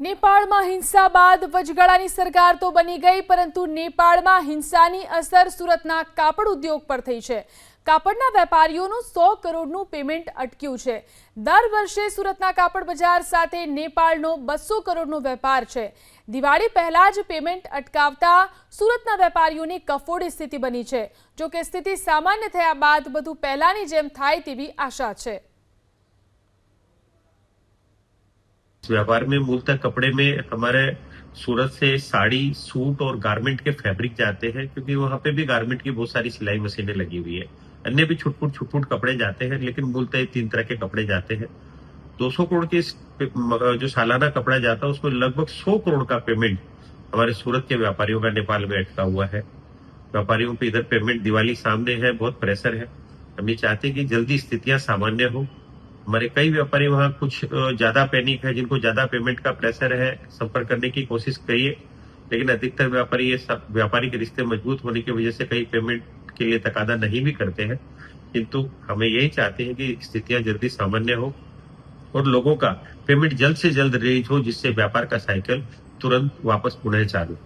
નેપાળમાં હિંસા બાદ વચગાળાની સરકાર તો બની ગઈ, પરંતુ નેપાળમાં હિંસાની અસર સુરતના કાપડ ઉદ્યોગ પર થઈ છે. કાપડના વેપારીઓનું સો કરોડનું પેમેન્ટ અટક્યું છે. દર વર્ષે સુરતના કાપડ બજાર સાથે નેપાળનો બસો કરોડનો વેપાર છે. દિવાળી પહેલા જ પેમેન્ટ અટકાવતા સુરતના વેપારીઓની કફોડી સ્થિતિ બની છે. જો કે સ્થિતિ સામાન્ય થયા બાદ બધું પહેલાની જેમ થાય તેવી આશા છે. व्यापार में मूलतः कपड़े में हमारे सूरत से साड़ी, सूट और गारमेंट के फैब्रिक जाते हैं, क्योंकि वहाँ पे भी गारमेंट की बहुत सारी सिलाई मशीनें लगी हुई है। अन्य भी छुटपुट छुटपुट कपड़े जाते हैं, लेकिन मूलतः तीन तरह के कपड़े जाते हैं। 200 करोड़ के जो सालाना कपड़ा जाता है, उसमें लगभग 100 करोड़ का पेमेंट हमारे सूरत के व्यापारियों का नेपाल में अटका हुआ है। व्यापारियों पे इधर पेमेंट दिवाली सामने है, बहुत प्रेशर है। हम ये चाहते हैं कि जल्दी स्थितियाँ सामान्य हो हमारे कई व्यापारी वहाँ कुछ ज़्यादा पैनिक है, जिनको ज़्यादा पेमेंट का प्रेशर है संपर्क करने की कोशिश करिए। लेकिन अधिकतर व्यापारी ये व्यापारी के रिश्ते मज़बूत होने की वजह से कई पेमेंट के लिए तकादा नहीं भी करते हैं। किंतु हमें यही चाहते हैं कि स्थितियाँ जल्दी सामान्य हो और लोगों का पेमेंट जल्द से जल्द रिलीज़ हो, जिससे व्यापार का साइकिल तुरंत वापस पुनः चालू